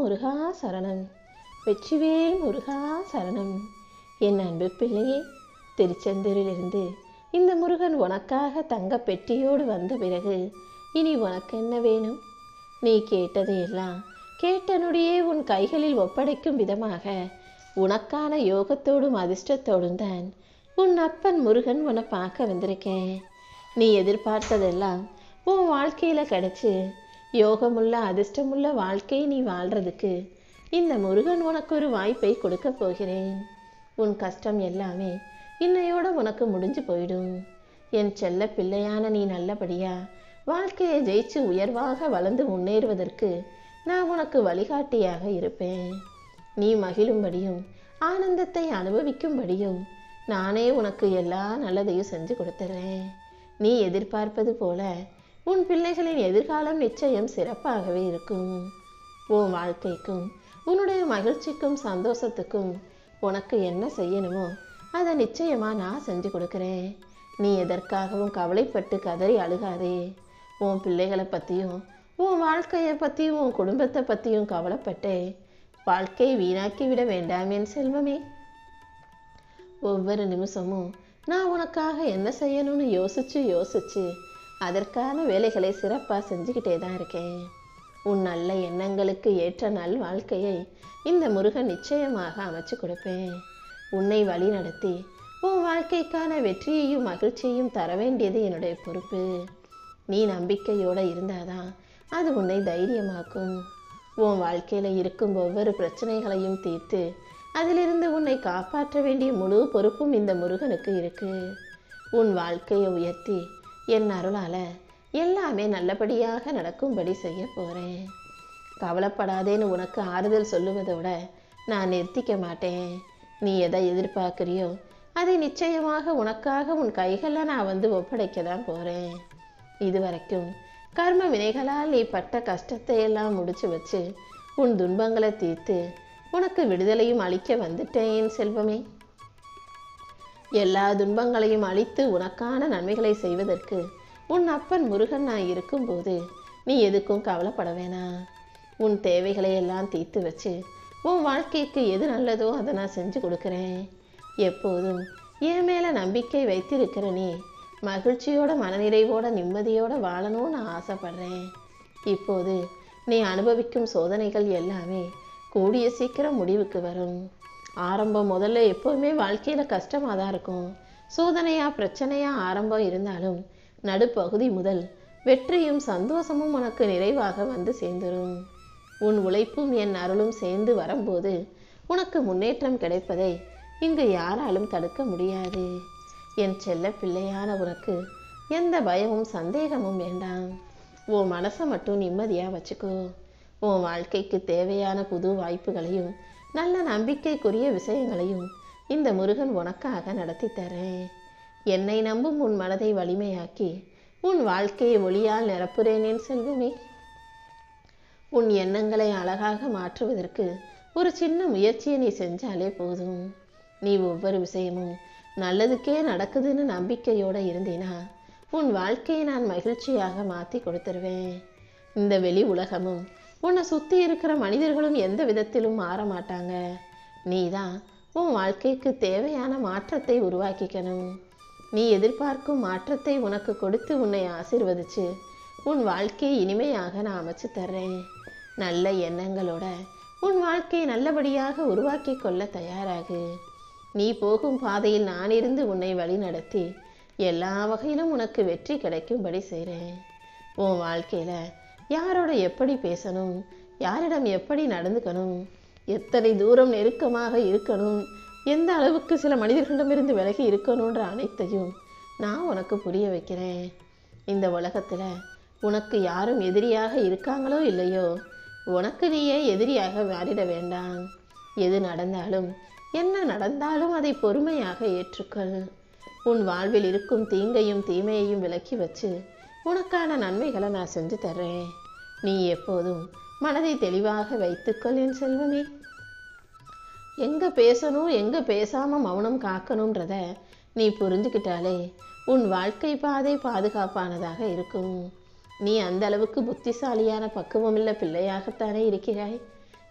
முருகா சரணம். வெற்றிவேல் முருகா சரணம். என் அன்பு பிள்ளையே திருச்செந்தூரிலிருந்து இந்த முருகன் உனக்காக தங்க பெட்டியோடு வந்த பிறகு இனி உனக்கு என்ன வேணும்? நீ கேட்டதையெல்லாம் கேட்டனுடையே உன் கைகளில் ஒப்படைக்கும் விதமாக உனக்கான யோகத்தோடும் அதிர்ஷ்டத்தோடும் தான் உன் அப்பன் முருகன் உன்னை பார்க்க வந்திருக்கேன். நீ எதிர்பார்த்ததெல்லாம் உன் வாழ்க்கையில கிடைச்சு யோகமுள்ள அதிர்ஷ்டமுள்ள வாழ்க்கையை நீ வாழ்றதுக்கு இந்த முருகன் உனக்கு ஒரு வாய்ப்பை கொடுக்க போகிறேன். உன் கஷ்டம் எல்லாமே இன்னையோட உனக்கு முடிஞ்சு போயிடும். என் செல்ல பிள்ளையான நீ நல்லபடியா வாழ்க்கையை ஜெயிச்சு உயர்வாக வளர்ந்து முன்னேறுவதற்கு நான் உனக்கு வழிகாட்டியாக இருப்பேன். நீ மகிழும்படியும் ஆனந்தத்தை அனுபவிக்கும்படியும் நானே உனக்கு எல்லா நல்லதையும் செஞ்சு கொடுத்துறேன். நீ எதிர்பார்ப்பது போல உன் பிள்ளைகளின் எதிர்காலம் நிச்சயம் சிறப்பாகவே இருக்கும். உன் வாழ்க்கைக்கும் உன்னுடைய மகிழ்ச்சிக்கும் சந்தோஷத்துக்கும் உனக்கு என்ன செய்யணுமோ அதை நிச்சயமாக நான் செஞ்சு கொடுக்குறேன். நீ எதற்காகவும் கவலைப்பட்டு கதறி அழுகாதே. உன் பிள்ளைகளை பற்றியும் உன் வாழ்க்கையை பற்றியும் உன் குடும்பத்தை பற்றியும் கவலைப்பட்டே வாழ்க்கையை வீணாக்கி விட வேண்டாம் என் செல்வமே. ஒவ்வொரு நிமிஷமும் நான் உனக்காக என்ன செய்யணும்னு யோசிச்சு யோசிச்சு அதற்கான வேலைகளை சிறப்பாக செஞ்சுக்கிட்டே தான் இருக்கேன். உன் நல்ல எண்ணங்களுக்கு ஏற்ற நல் வாழ்க்கையை இந்த முருகன் நிச்சயமாக அமைச்சு கொடுப்பேன். உன்னை வழி நடத்தி உன் வாழ்க்கைக்கான வெற்றியையும் மகிழ்ச்சியையும் தர வேண்டியது என்னுடைய பொறுப்பு. நீ நம்பிக்கையோடு இருந்தாதான் அது உன்னை தைரியமாக்கும். உன் வாழ்க்கையில் இருக்கும் ஒவ்வொரு பிரச்சனைகளையும் தீர்த்து அதிலிருந்து உன்னை காப்பாற்ற வேண்டிய முழு பொறுப்பும் இந்த முருகனுக்கு இருக்கு. உன் வாழ்க்கையை உயர்த்தி என் அருளால் எல்லாமே நல்லபடியாக நடக்கும்படி செய்ய போகிறேன் கவலைப்படாதேன்னு உனக்கு ஆறுதல் சொல்லுவதோட நான் நிறுத்திக்க மாட்டேன். நீ எதை எதிர்பார்க்குறியோ அதை நிச்சயமாக உனக்காக உன் கைகளில் நான் வந்து ஒப்படைக்க தான் போகிறேன் இதுவரைக்கும் கர்ம வினைகளால் நீ பட்ட கஷ்டத்தை எல்லாம் முடிச்சு வச்சு உன் துன்பங்களை தீர்த்து உனக்கு விடுதலையும் அளிக்க வந்துட்டேன் என் செல்வமே. எல்லா துன்பங்களையும் அழித்து உனக்கான நன்மைகளை செய்வதற்கு உன் அப்பன் முருகன் நான் இருக்கும்போது நீ எதுக்கும் கவலைப்பட வேணாம் உன் தேவைகளை எல்லாம் தீர்த்து வச்சு உன் வாழ்க்கைக்கு எது நல்லதோ அதை நான் செஞ்சு கொடுக்குறேன். எப்போதும் என் மேலே நம்பிக்கை வைத்திருக்கிற நீ மகிழ்ச்சியோட மனநிறைவோட நிம்மதியோட வாழணும்னு நான் ஆசைப்படுறேன். இப்போது நீ அனுபவிக்கும் சோதனைகள் எல்லாமே கூடிய சீக்கிரம் முடிவுக்கு வரும். ஆரம்பம் முதல்ல எப்போவுமே வாழ்க்கையில் கஷ்டமாக தான் இருக்கும். சோதனையா பிரச்சனையா ஆரம்பம் இருந்தாலும் நடுப்பகுதி முதல் வெற்றியும் சந்தோஷமும் உனக்கு நிறைவாக வந்து சேர்ந்துரும். உன் உழைப்பும் என் அருளும் சேர்ந்து வரும்போது உனக்கு முன்னேற்றம் கிடைப்பதை இங்கு யாராலும் தடுக்க முடியாது. என் செல்ல பிள்ளையான உனக்கு எந்த பயமும் சந்தேகமும் வேண்டாம். உன் மனசை மட்டும் நிம்மதியாக வச்சுக்கோ. உன் வாழ்க்கைக்கு தேவையான புது வாய்ப்புகளையும் நல்ல நம்பிக்கைக்குரிய விஷயங்களையும் இந்த முருகன் உனக்காக நடத்தி தரேன் என்னை நம்பும் உன் மனதை வலிமையாக்கி உன் வாழ்க்கையை ஒளியால் நிரப்புறேனேன் செல்வமே. உன் எண்ணங்களை அழகாக மாற்றுவதற்கு ஒரு சின்ன முயற்சியை நீ செஞ்சாலே போதும். நீ ஒவ்வொரு விஷயமும் நல்லதுக்கே நடக்குதுன்னு நம்பிக்கையோடு இருந்தீனா உன் வாழ்க்கையை நான் மகிழ்ச்சியாக மாற்றி கொடுத்துருவேன். இந்த வெளி உலகமும் உன்னை சுற்றி இருக்கிற மனிதர்களும் எந்த விதத்திலும் மாற மாட்டாங்க. நீ தான் உன் வாழ்க்கைக்கு தேவையான மாற்றத்தை உருவாக்கிக்கணும். நீ எதிர்பார்க்கும் மாற்றத்தை உனக்கு கொடுத்து உன்னை ஆசிர்வதிச்சு உன் வாழ்க்கையை இனிமையாக நான் அமைச்சு தர்றேன். நல்ல எண்ணங்களோட உன் வாழ்க்கையை நல்லபடியாக உருவாக்கி கொள்ள தயாராகு. நீ போகும் பாதையில் நான் இருந்து உன்னை வழி நடத்தி எல்லா வகையிலும் உனக்கு வெற்றி கிடைக்கும்படி செய்கிறேன் உன் வாழ்க்கையில் யாரோட எப்படி பேசணும்? யாரிடம் எப்படி நடந்துக்கணும்? எத்தனை தூரம் நெருக்கமாக இருக்கணும்? எந்த அளவுக்கு சில மனிதர்களிடமிருந்து விலகி இருக்கணுன்ற அனைத்தையும் நான் உனக்கு புரிய வைக்கிறேன். இந்த உலகத்தில் உனக்கு யாரும் எதிரியாக இருக்காங்களோ இல்லையோ? உனக்கு நீயே எதிரியாக மாறிட வேண்டாம். எது நடந்தாலும் என்ன நடந்தாலும் அதை பொறுமையாக ஏற்றுக்கொள். உன் வாழ்வில் இருக்கும் தீங்கையும் தீமையையும் விலக்கி வச்சு உனக்கான நன்மைகளை நான் செஞ்சு தர்றேன். நீ எப்போதும் மனதை தெளிவாக வைத்துக்கொள் என் செல்வமே. எங்கே பேசணும் எங்கே பேசாமல் மௌனம் காக்கணுன்றத நீ புரிஞ்சுக்கிட்டாலே உன் வாழ்க்கை பாதை பாதுகாப்பானதாக இருக்கும். நீ அந்த அளவுக்கு புத்திசாலியான பக்குவமில்ல பிள்ளையாகத்தானே இருக்கிறாய்.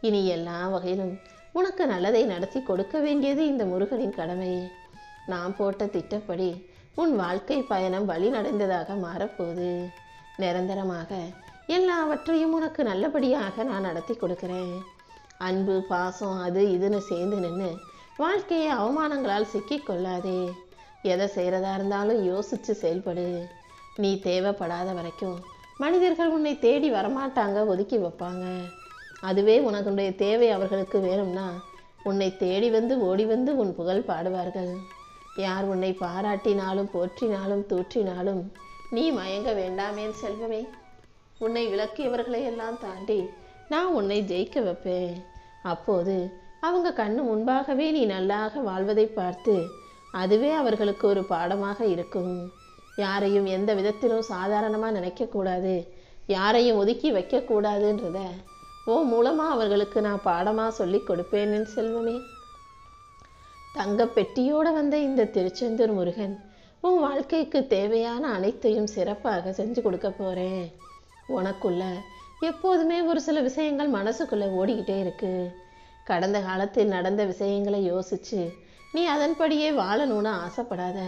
இனி எல்லா வகையிலும் உனக்கு நல்லதை நடத்தி கொடுக்க வேண்டியது இந்த முருகனின் கடமை. நான் போட்ட திட்டப்படி உன் வாழ்க்கை பயணம் வழி நடந்ததாக மாறப்போகுது. நிரந்தரமாக எல்லாவற்றையும் உனக்கு நல்லபடியாக நான் நடத்தி கொடுக்குறேன். அன்பு பாசம் அது இதுன்னு சேர்ந்து நின்று வாழ்க்கையை அவமானங்களால் சிக்கிக் கொள்ளாதே. எதை செய்கிறதா இருந்தாலும் யோசித்து செயல்படு. நீ தேவைப்படாத வரைக்கும் மனிதர்கள் உன்னை தேடி வரமாட்டாங்க ஒதுக்கி வைப்பாங்க. அதுவே உனக்குடைய தேவை அவர்களுக்கு வேணும்னா உன்னை தேடி வந்து ஓடி வந்து உன் புகழ் பாடுவார்கள். யார் உன்னை பாராட்டினாலும் போற்றினாலும் தூற்றினாலும் நீ மயங்க வேண்டாமேன் செல்வமே. உன்னை விளக்கியவர்களை எல்லாம் தாண்டி நான் உன்னை ஜெயிக்க வைப்பேன். அப்போது அவங்க கண்ணு முன்பாகவே நீ நல்லாக வாழ்வதை பார்த்து அதுவே அவர்களுக்கு ஒரு பாடமாக இருக்கும். யாரையும் எந்த விதத்திலும் சாதாரணமாக நினைக்கக்கூடாது யாரையும் ஒதுக்கி வைக்கக்கூடாதுன்றத ஓ மூலமாக அவர்களுக்கு நான் பாடமாக சொல்லி கொடுப்பேன் செல்வமே. தங்க பெட்டியோடு வந்த இந்த திருச்செந்தூர் முருகன் உன் வாழ்க்கைக்கு தேவையான அனைத்தையும் சிறப்பாக செஞ்சு கொடுக்க போகிறேன் உனக்குள்ள எப்போதுமே ஒரு சில விஷயங்கள் மனசுக்குள்ளே ஓடிக்கிட்டே இருக்கு. கடந்த காலத்தில் நடந்த விஷயங்களை யோசிச்சு நீ அதன்படியே வாழணும்னு ஆசைப்படாத.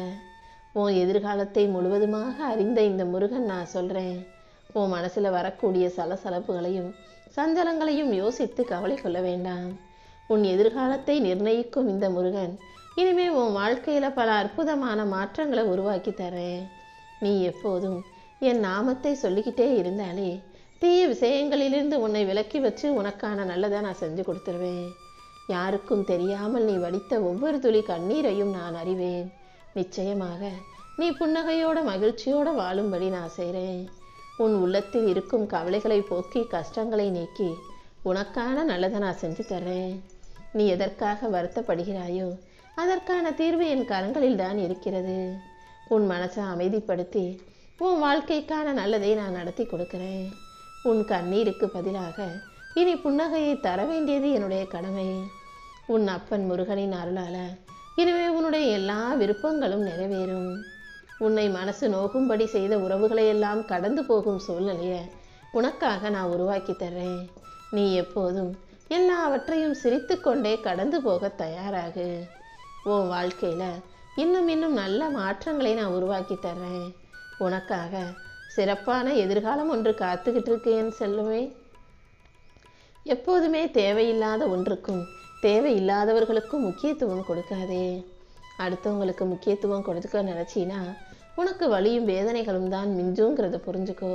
உன் எதிர்காலத்தை முழுவதுமாக அறிந்த இந்த முருகன் நான் சொல்கிறேன் உன் மனசில் வரக்கூடிய சலசலப்புகளையும் சஞ்சலங்களையும் யோசித்து கவலை கொள்ள வேண்டாம். உன் எதிர்காலத்தை நிர்ணயிக்கும் இந்த முருகன் இனிமே உன் வாழ்க்கையில் பல அற்புதமான மாற்றங்களை உருவாக்கி தரேன். நீ எப்போதும் என் நாமத்தை சொல்லிக்கிட்டே இருந்தாலே தீய விஷயங்களிலிருந்து உன்னை விலக்கி வச்சு உனக்கான நல்லதை நான் செஞ்சு கொடுத்துருவேன். யாருக்கும் தெரியாமல் நீ வடித்த ஒவ்வொரு துளி கண்ணீரையும் நான் அறிவேன். நிச்சயமாக நீ புன்னகையோட மகிழ்ச்சியோட வாழும்படி நான் செய்கிறேன். உன் உள்ளத்தில் இருக்கும் கவலைகளை போக்கி கஷ்டங்களை நீக்கி உனக்கான நல்லதை நான் செஞ்சு தர்றேன். நீ எதற்காக வருத்தப்படுகிறாயோ அதற்கான தீர்வு என் கரங்களில் தான் இருக்கிறது. உன் மனசை அமைதிப்படுத்தி உன் வாழ்க்கைக்கான நல்லதை நான் நடத்தி கொடுக்கிறேன். உன் கண்ணீருக்கு பதிலாக இனி புன்னகையை தர வேண்டியது என்னுடைய கடமை. உன் அப்பன் முருகனின் அருளால் இனிமே உன்னுடைய எல்லா விருப்பங்களும் நிறைவேறும். உன்னை மனசு நோகும்படி செய்த உறவுகளை எல்லாம் கடந்து போகும் சூழ்நிலையை உனக்காக நான் உருவாக்கி தர்றேன். நீ எப்போதும் எல்லாவற்றையும் சிரித்துக்கொண்டே கடந்து போக தயாராகு. உன் வாழ்க்கையில் இன்னும் இன்னும் நல்ல மாற்றங்களை நான் உருவாக்கி தர்றேன். உனக்காக சிறப்பான எதிர்காலம் ஒன்று காத்துக்கிட்டு இருக்கேன் செல்லுமே. எப்போதுமே தேவையில்லாத ஒன்றுக்கும் தேவையில்லாதவர்களுக்கும் முக்கியத்துவம் கொடுக்காதே. அடுத்தவங்களுக்கு முக்கியத்துவம் கொடுக்க நினச்சினா உனக்கு வலியும் வேதனைகளும் தான் மிஞ்சுங்கிறத புரிஞ்சுக்கோ.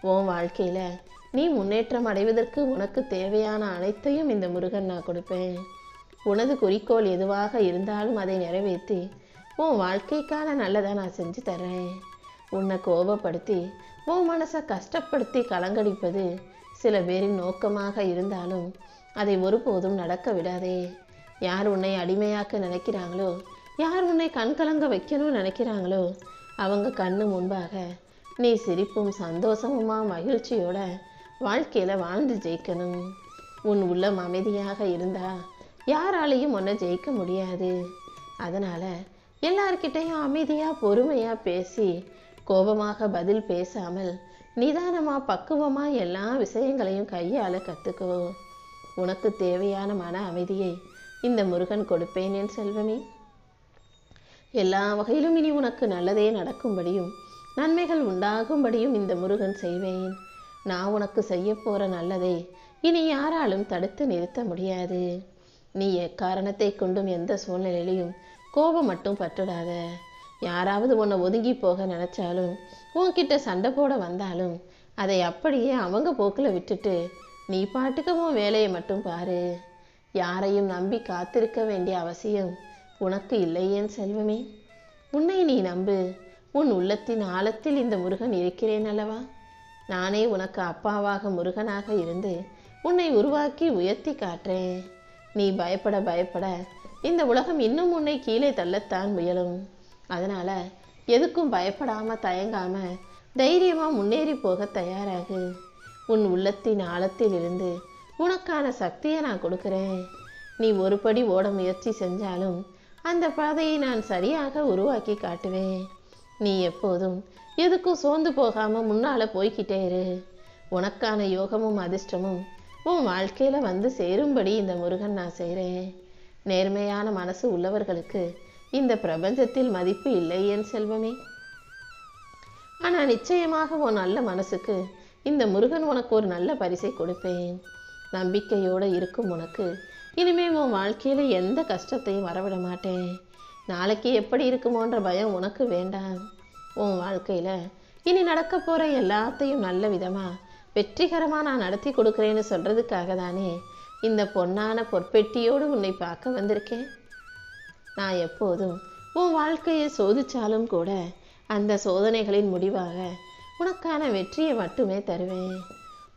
உன் வாழ்க்கையில் நீ முன்னேற்றம் அடைவதற்கு உனக்கு தேவையான அனைத்தையும் இந்த முருகன் நான் கொடுப்பேன். உனது குறிக்கோள் எதுவாக இருந்தாலும் அதை நிறைவேற்றி உன் வாழ்க்கைக்கான நல்லதை நான் செஞ்சு தர்றேன். உன்னை கோபப்படுத்தி உன் மனசை கஷ்டப்படுத்தி கலங்கடிப்பது சில பேரின் நோக்கமாக இருந்தாலும் அதை ஒருபோதும் நடக்க விடாதே. யார் உன்னை அடிமையாக்க நினைக்கிறாங்களோ யார் உன்னை கண்கலங்க வைக்கணும்னு நினைக்கிறாங்களோ அவங்க கண்ணு முன்பாக நீ சிரிப்பும் சந்தோஷமுமா மகிழ்ச்சியோட வாழ்க்கையில் வாழ்ந்து ஜெயிக்கணும். உன் உள்ளம் அமைதியாக இருந்தா யாராலையும் உன்னை ஜெயிக்க முடியாது. அதனால் எல்லார்கிட்டையும் அமைதியாக பொறுமையாக பேசி கோபமாக பதில் பேசாமல் நிதானமாக பக்குவமா எல்லா விஷயங்களையும் கையால் கற்றுக்கோ உனக்கு தேவையான மன அமைதியை இந்த முருகன் கொடுப்பேன் என் செல்வமே. எல்லா வகையிலும் இனி உனக்கு நல்லதே நடக்கும்படியும் நன்மைகள் உண்டாகும்படியும் இந்த முருகன் செய்வேன். நான் உனக்கு செய்ய போகிற நல்லதை இனி யாராலும் தடுத்து நிறுத்த முடியாது. நீ எக்காரணத்தை கொண்டும் எந்த சூழ்நிலையிலையும் கோபம் மட்டும் பட்டுடாத யாராவது உன்னை ஒதுங்கி போக நினச்சாலும் உன்கிட்ட சண்டை போட வந்தாலும் அதை அப்படியே அவங்க போக்கில் விட்டுட்டு நீ பாட்டுக்கு உன் வேலையை மட்டும் பாரு. யாரையும் நம்பி காத்திருக்க வேண்டிய அவசியம் உனக்கு இல்லையேன் செல்வமே? உன்னை நீ நம்பு. உன் உள்ளத்தின் ஆழத்தில் இந்த முருகன் இருக்கிறேன் அல்லவா? நானே உனக்கு அப்பாவாக முருகனாக இருந்து உன்னை உருவாக்கி உயர்த்தி காட்டுறேன் நீ பயப்பட பயப்பட இந்த உலகம் இன்னும் உன்னை கீழே தள்ளத்தான் முயலும். அதனால் எதுக்கும் பயப்படாமல் தயங்காமல் தைரியமாக முன்னேறி போக தயாராகு. உன் உள்ளத்தின் ஆழத்தில் இருந்து உனக்கான சக்தியை நான் கொடுக்குறேன். நீ ஒரு படி ஓட முயற்சி செஞ்சாலும் அந்த பாதையை நான் சரியாக உருவாக்கி காட்டுவேன். நீ எப்போதும் எதுக்கும் சோர்ந்து போகாமல் முன்னால் போய்க்கிட்டே இரு. உனக்கான யோகமும் அதிர்ஷ்டமும் உன் வாழ்க்கையில் வந்து சேரும்படி இந்த முருகன் நான் செய்கிறேன் நேர்மையான மனசு உள்ளவர்களுக்கு இந்த பிரபஞ்சத்தில் மதிப்பு இல்லை என் செல்வமே. ஆனால் நிச்சயமாக உன் நல்ல மனசுக்கு இந்த முருகன் உனக்கு ஒரு நல்ல பரிசை கொடுப்பேன். நம்பிக்கையோடு இருக்கும் உனக்கு. இனிமே உன் வாழ்க்கையில் எந்த கஷ்டத்தையும் வரவிட மாட்டேன். நாளைக்கு எப்படி இருக்குமோன்ற பயம் உனக்கு வேண்டாம். உன் வாழ்க்கையில் இனி நடக்க போகிற எல்லாத்தையும் நல்ல விதமாக வெற்றிகரமாக நான் நடத்தி கொடுக்குறேன்னு சொல்கிறதுக்காக தானே இந்த பொன்னான பொற்பெட்டியோடு உன்னை பார்க்க வந்திருக்கேன். நான் எப்போதும் உன் வாழ்க்கையை சோதிச்சாலும் கூட அந்த சோதனைகளின் முடிவாக உனக்கான வெற்றியை மட்டுமே தருவேன்.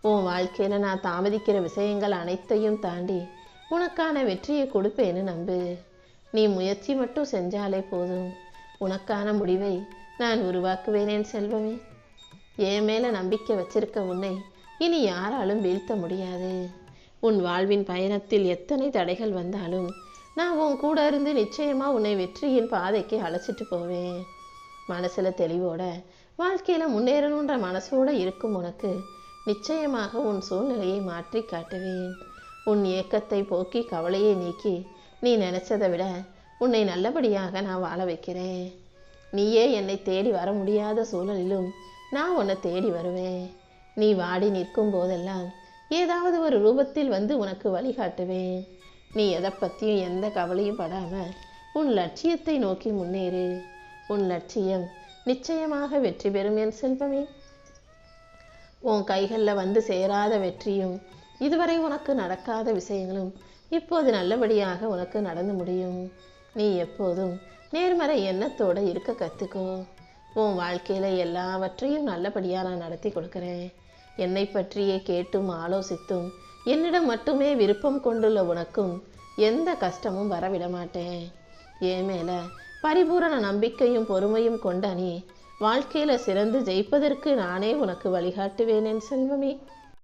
உன் வாழ்க்கையில் நான் தாமதிக்கிற விஷயங்கள் அனைத்தையும் தாண்டி உனக்கான வெற்றியை கொடுப்பேன்னு நம்பு. நீ முயற்சி மட்டும் செஞ்சாலே போதும். உனக்கான முடிவை நான் உருவாக்குவேனேன் செல்வமே. என் மேலே நம்பிக்கை வச்சிருக்க உன்னை இனி யாராலும் வீழ்த்த முடியாது. உன் வாழ்வின் பயணத்தில் எத்தனை தடைகள் வந்தாலும் நான் உன் கூட இருந்து நிச்சயமா உன்னை வெற்றியின் பாதைக்கு அழைச்சிட்டு போவேன். மனசுல தெளிவோட வாழ்க்கையில முன்னேறணுன்ற மனசோட இருக்கும் உனக்கு. நிச்சயமாக உன் சூழ்நிலையை மாற்றி காட்டுவேன். உன் ஏக்கத்தை போக்கி கவலையை நீக்கி நீ நினைச்சதை விட உன்னை நல்லபடியாக நான் வாழ வைக்கிறேன். நீயே என்னை தேடி வர முடியாத சூழலிலும் நான் உன்னை தேடி வருவேன். நீ வாடி நிற்கும் போதெல்லாம் ஏதாவது ஒரு ரூபத்தில் வந்து உனக்கு வழிகாட்டுவேன். நீ எதை பற்றியும் எந்த கவலையும் படாமல் உன் லட்சியத்தை நோக்கி முன்னேறு. உன் லட்சியம் நிச்சயமாக வெற்றி பெறும் என் செல்வமே. உன் கைகளில் வந்து சேராத வெற்றியும் இதுவரை உனக்கு நடக்காத விஷயங்களும் இப்போது நல்லபடியாக உனக்கு நடந்து முடியும். நீ எப்போதும் நேர்மறை எண்ணத்தோடு இருக்க கற்றுக்கோ உன் வாழ்க்கையில் எல்லாவற்றையும் நல்லபடியாக நான் நடத்தி கொடுக்குறேன். என்னை பற்றியே கேட்டும் ஆலோசித்தும் என்னிடம் மட்டுமே விருப்பம் கொண்டுள்ள உனக்கும் எந்த கஷ்டமும் வரவிட மாட்டேன். என் மேலே பரிபூரண நம்பிக்கையும் பொறுமையும் கொண்ட நீ வாழ்க்கையில் சிறந்து ஜெயிப்பதற்கு நானே உனக்கு வழிகாட்டுவேன் என் செல்வமே.